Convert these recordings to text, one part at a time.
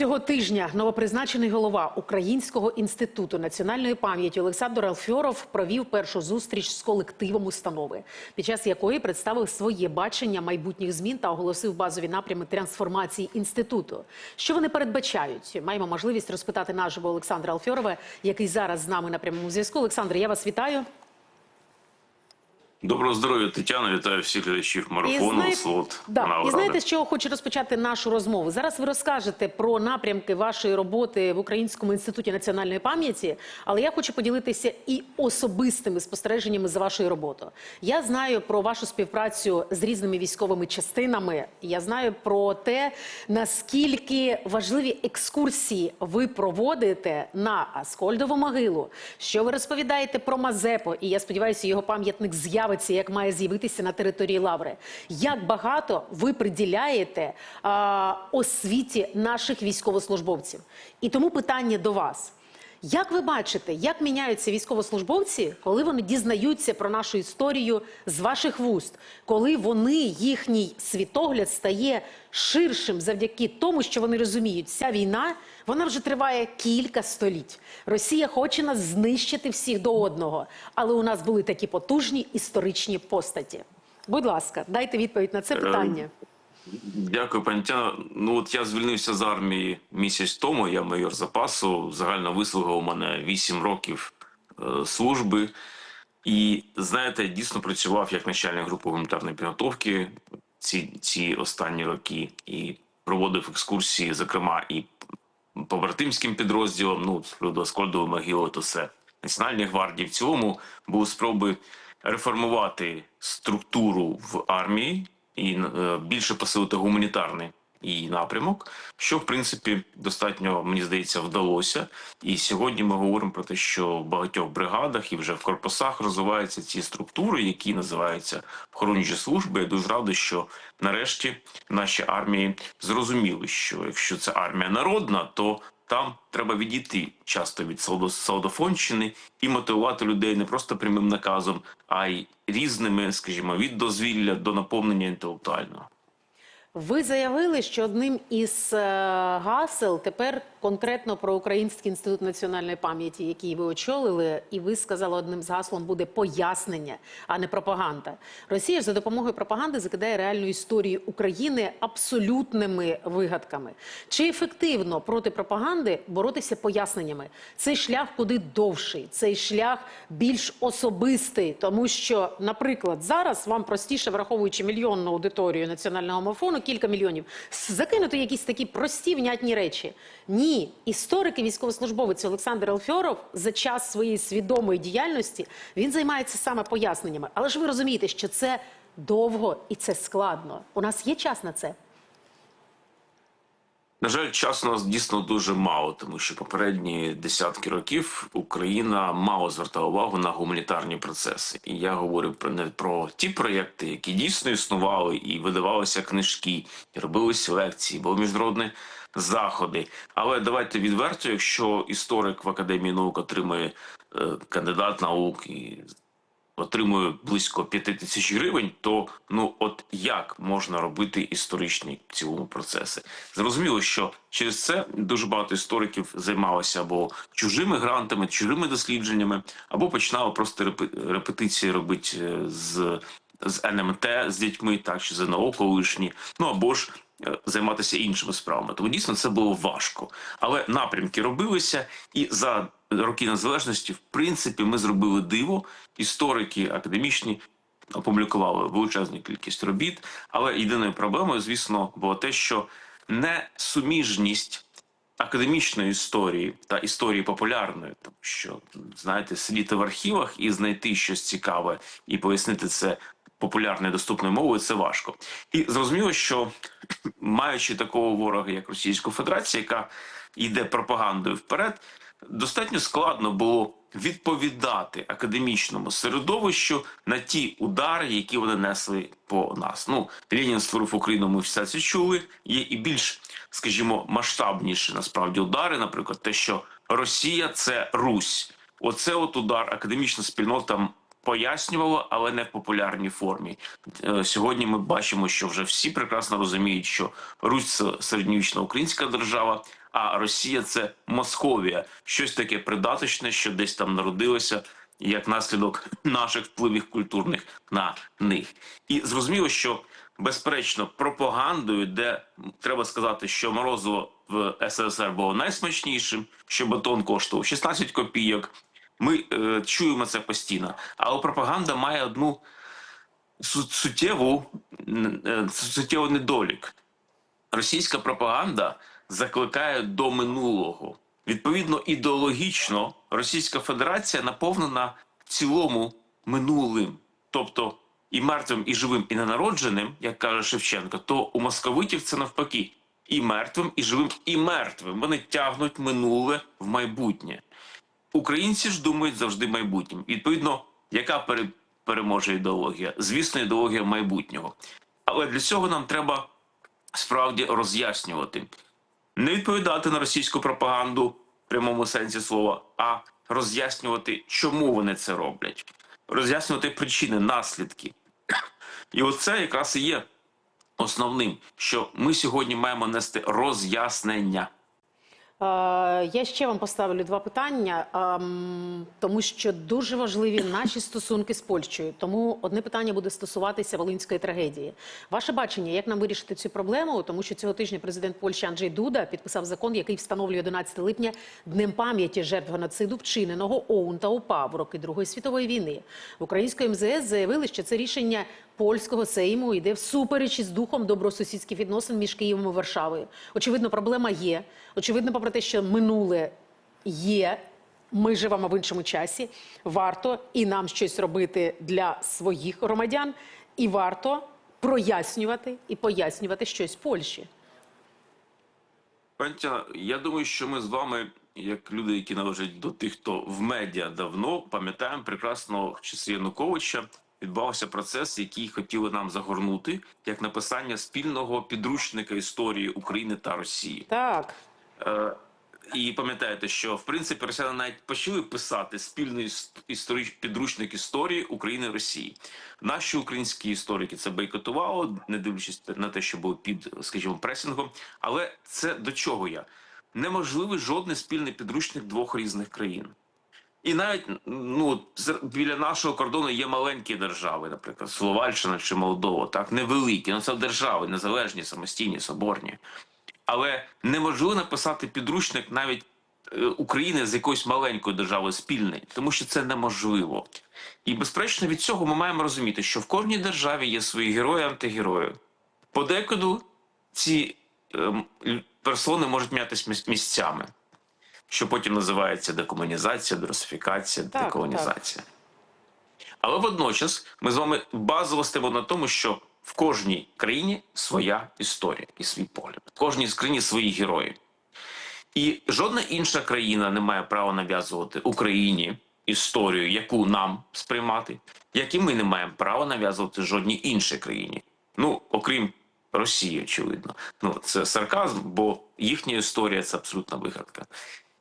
Цього тижня новопризначений голова Українського інституту національної пам'яті Олександр Алфьоров провів першу зустріч з колективом установи, під час якої представив своє бачення майбутніх змін та оголосив базові напрями трансформації інституту. Що вони передбачають? Маємо можливість розпитати наживо Олександра Алфьорова, який зараз з нами на прямому зв'язку. Олександр, я вас вітаю. Доброго здоров'я, Тетяна. Вітаю всіх глядачів марафону. Слот да, і знаєте, з чого хочу розпочати нашу розмову? Зараз ви розкажете про напрямки вашої роботи в Українському інституті національної пам'яті, але я хочу поділитися і особистими спостереженнями за вашою роботою. Я знаю про вашу співпрацю з різними військовими частинами. Я знаю про те, наскільки важливі екскурсії ви проводите на Аскольдову могилу, що ви розповідаєте про Мазепу, і я сподіваюся, його пам'ятник з'явиться, як має з'явитися на території Лаври. Як багато ви приділяєте а, освіті наших військовослужбовців? І тому питання до вас. Як ви бачите, як міняються військовослужбовці, коли вони дізнаються про нашу історію з ваших вуст, коли вони їхній світогляд стає ширшим завдяки тому, що вони розуміють, ця війна вона вже триває кілька століть. Росія хоче нас знищити всіх до одного, але у нас були такі потужні історичні постаті. Будь ласка, дайте відповідь на це питання. Дякую, пані Тетяна. Ну от я звільнився з армії місяць тому. Я майор запасу. Загальна вислуга у мене 8 років е, служби. І знаєте, дійсно працював як начальник групи гуманітарної підготовки ці, ці останні роки і проводив екскурсії, зокрема, і побратимським підрозділом. Ну, до Аскольдової могили, то все Національній гвардії. В цілому були спроби реформувати структуру в армії і е, більше посилити гуманітарний її напрямок, що в принципі достатньо мені здається вдалося. І сьогодні ми говоримо про те, що в багатьох бригадах і вже в корпусах розвиваються ці структури, які називаються охоронні служби. Я дуже радий, що нарешті наші армії зрозуміли, що якщо це армія народна, то там треба відійти часто від солдо- і мотивувати людей не просто прямим наказом, а й різними, скажімо, від дозвілля до наповнення інтелектуального. Ви заявили, що одним із е, гасел тепер конкретно про Український інститут національної пам'яті, який ви очолили, і ви сказали, одним з гаслом буде пояснення, а не пропаганда. Росія ж за допомогою пропаганди закидає реальну історію України абсолютними вигадками. Чи ефективно проти пропаганди боротися поясненнями? Цей шлях куди довший, цей шлях більш особистий, тому що, наприклад, зараз вам простіше, враховуючи мільйонну аудиторію національного марафону, кілька мільйонів, закинути якісь такі прості внятні речі. Ні, історик і військовослужбовець Олександр Алфьоров за час своєї свідомої діяльності він займається саме поясненнями. Але ж ви розумієте, що це довго і це складно. У нас є час на це. На жаль, часу у нас дійсно дуже мало, тому що попередні десятки років Україна мало звертала увагу на гуманітарні процеси. І я говорю про не про ті проєкти, які дійсно існували, і видавалися книжки, і робилися лекції, були міжнародні заходи. Але давайте відверто, якщо історик в академії наук отримує е, кандидат наук і отримує близько 5 тисяч гривень, то ну от як можна робити історичні в цілому процеси? Зрозуміло, що через це дуже багато істориків займалося або чужими грантами, чужими дослідженнями, або починали просто репе- репетиції робити е, з. З НМТ з дітьми, так чи ЗНО колишні, ну або ж займатися іншими справами. Тому дійсно це було важко. Але напрямки робилися, і за роки незалежності, в принципі, ми зробили диво. Історики академічні опублікували величезну кількість робіт. Але єдиною проблемою, звісно, було те, що несуміжність академічної історії та історії популярної, тому що знаєте, сидіти в архівах і знайти щось цікаве і пояснити це популярною доступною мовою це важко. І зрозуміло, що маючи такого ворога, як Російська Федерація, яка йде пропагандою вперед, достатньо складно було відповідати академічному середовищу на ті удари, які вони несли по нас. Ну, Ленін створив Україну, ми все це чули. Є і більш, скажімо, масштабніші насправді удари, наприклад, те, що Росія це Русь. Оце от удар академічна спільнота пояснювало, але не в популярній формі. Е, Сьогодні ми бачимо, що вже всі прекрасно розуміють, що Русь це середньовічна українська держава, а Росія це Московія, щось таке придаточне, що десь там народилося. Як наслідок наших впливів культурних на них, і зрозуміло, що безперечно пропагандою, де треба сказати, що морозиво в СРСР було найсмачнішим, що батон коштував 16 копійок. Ми е, чуємо це постійно. Але пропаганда має одну суттєву, е, суттєвий недолік. Російська пропаганда закликає до минулого. Відповідно, ідеологічно Російська Федерація наповнена в цілому минулим, тобто і мертвим, і живим, і ненародженим, як каже Шевченко, то у московитів це навпаки і мертвим, і живим, і мертвим. Вони тягнуть минуле в майбутнє. Українці ж думають завжди майбутнім. Відповідно, яка пере- переможе ідеологія? Звісно, ідеологія майбутнього. Але для цього нам треба справді роз'яснювати, не відповідати на російську пропаганду в прямому сенсі слова, а роз'яснювати, чому вони це роблять, роз'яснювати причини, наслідки. І оце якраз і є основним, що ми сьогодні маємо нести роз'яснення. Е, Я ще вам поставлю два питання, ем, тому що дуже важливі наші стосунки з Польщею. Тому одне питання буде стосуватися волинської трагедії. Ваше бачення, як нам вирішити цю проблему? Тому що цього тижня президент Польщі Анджей Дуда підписав закон, який встановлює 11 липня днем пам'яті жертв геноциду, вчиненого ОУН та УПА в роки Другої світової війни. В української МЗС заявили, що це рішення польського сейму йде всупереч із духом добросусідських відносин між Києвом і Варшавою. Очевидно, проблема є. Очевидно, попри те, що минуле є. Ми живемо в іншому часі. Варто і нам щось робити для своїх громадян, і варто прояснювати і пояснювати щось Польщі. Пані Тетяно, я думаю, що ми з вами, як люди, які належать до тих, хто в медіа давно, пам'ятаємо прекрасно часи Януковича відбувався процес, який хотіли нам загорнути, як написання спільного підручника історії України та Росії. Так, Е, і пам'ятаєте, що в принципі росіяни навіть почали писати спільний іс- історич підручник історії України і Росії. Наші українські історики це бойкотували, не дивлячись на те, що було під, скажімо, пресингом. Але це до чого я? Неможливий жодний спільний підручник двох різних країн. І навіть ну біля нашого кордону є маленькі держави, наприклад, Словаччина чи Молдова, так невеликі. Ну це держави, незалежні, самостійні, соборні. Але неможливо написати підручник навіть е, України з якоюсь маленькою державою спільний, тому що це неможливо. І безперечно від цього ми маємо розуміти, що в кожній державі є свої герої, антигерої. Подекуди ці лю- персони можуть мінятися міс- місцями, що потім називається декомунізація, дерусифікація, Так, деколонізація. Але водночас ми з вами базово стоїмо на тому, що в кожній країні своя історія і свій погляд. В кожній країні свої герої. І жодна інша країна не має права нав'язувати Україні історію, яку нам сприймати, як і ми не маємо права нав'язувати жодній іншій країні. Ну, окрім Росії, очевидно. Ну, це сарказм, бо їхня історія це абсолютна вигадка.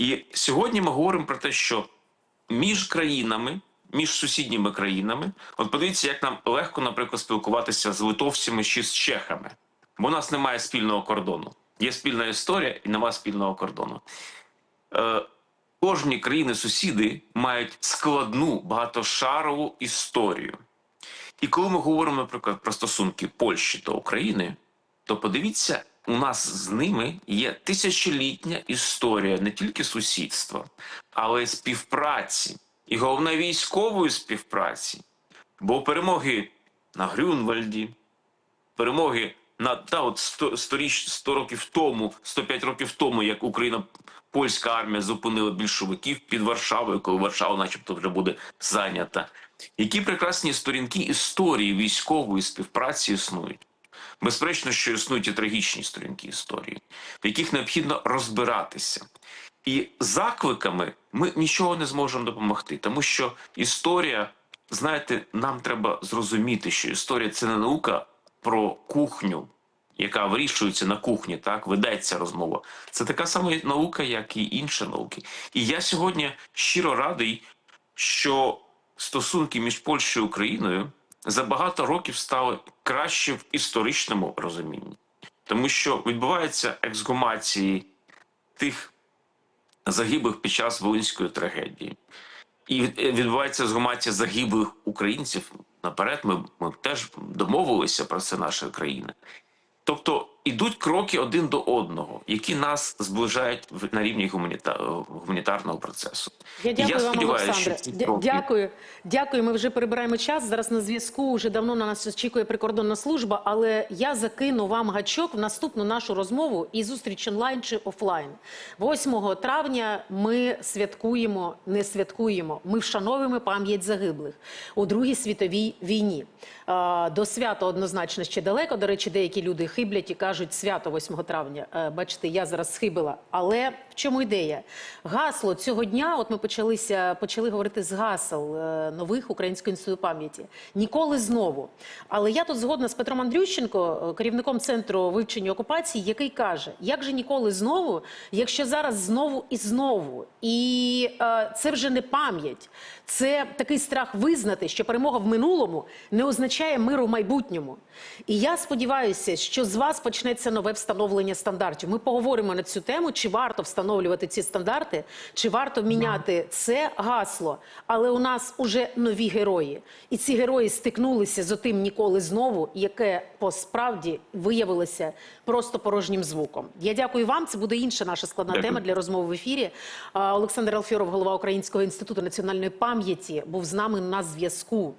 І сьогодні ми говоримо про те, що між країнами, між сусідніми країнами, от подивіться, як нам легко, наприклад, спілкуватися з литовцями чи з чехами, бо у нас немає спільного кордону. Є спільна історія і немає спільного кордону. Е, кожні країни-сусіди мають складну багатошарову історію. І коли ми говоримо, наприклад, про стосунки Польщі та України, то подивіться, у нас з ними є тисячолітня історія не тільки сусідства, але й співпраці, і головне військової співпраці. Бо перемоги на Грюнвальді, перемоги на та от 100, 100, років тому, 105 років тому, як Україна, польська армія зупинила більшовиків під Варшавою, коли Варшава, начебто, вже буде зайнята. Які прекрасні сторінки історії військової співпраці існують. Безперечно, що існують і трагічні сторінки історії, в яких необхідно розбиратися. І закликами ми нічого не зможемо допомогти, тому що історія, знаєте, нам треба зрозуміти, що історія це не наука про кухню, яка вирішується на кухні, так ведеться розмова. Це така сама наука, як і інші науки. І я сьогодні щиро радий, що стосунки між Польщею і Україною за багато років стали краще в історичному розумінні, тому що відбуваються ексгумації тих загиблих під час Волинської трагедії. І відбувається ексгумація загиблих українців. Наперед ми, ми теж домовилися про це наша країна. Тобто ідуть кроки один до одного, які нас зближають на рівні гуманіта... гуманітарного процесу. Я дякую вам, сподіваюся, Олександре. що кроки- Дякую. Дякую. Ми вже перебираємо час. Зараз на зв'язку вже давно на нас очікує прикордонна служба. Але я закину вам гачок в наступну нашу розмову і зустріч онлайн чи офлайн. 8 травня ми святкуємо, не святкуємо. Ми вшановуємо пам'ять загиблих у Другій світовій війні. До свята однозначно ще далеко. До речі, деякі люди хиблять і кажуть свято 8 травня. Е, Бачите, я зараз схибила. Але в чому ідея? Гасло цього дня, от ми почалися, почали говорити з гасел е, нових Українського інституту пам'яті. Ніколи знову. Але я тут згодна з Петром Андрющенко, е, керівником центру вивчення окупації, який каже: як же ніколи знову, якщо зараз знову і знову. І е, це вже не пам'ять, це такий страх визнати, що перемога в минулому не означає миру в майбутньому. І я сподіваюся, що з вас почнеться нове встановлення стандартів. Ми поговоримо на цю тему, чи варто встановлювати ці стандарти, чи варто міняти це гасло. Але у нас уже нові герої, і ці герої стикнулися з отим ніколи знову, яке по справді виявилося просто порожнім звуком. Я дякую вам. Це буде інша наша складна Дякую. тема для розмови в ефірі. Олександр Алфьоров, голова Українського інституту національної пам'яті, був з нами на зв'язку.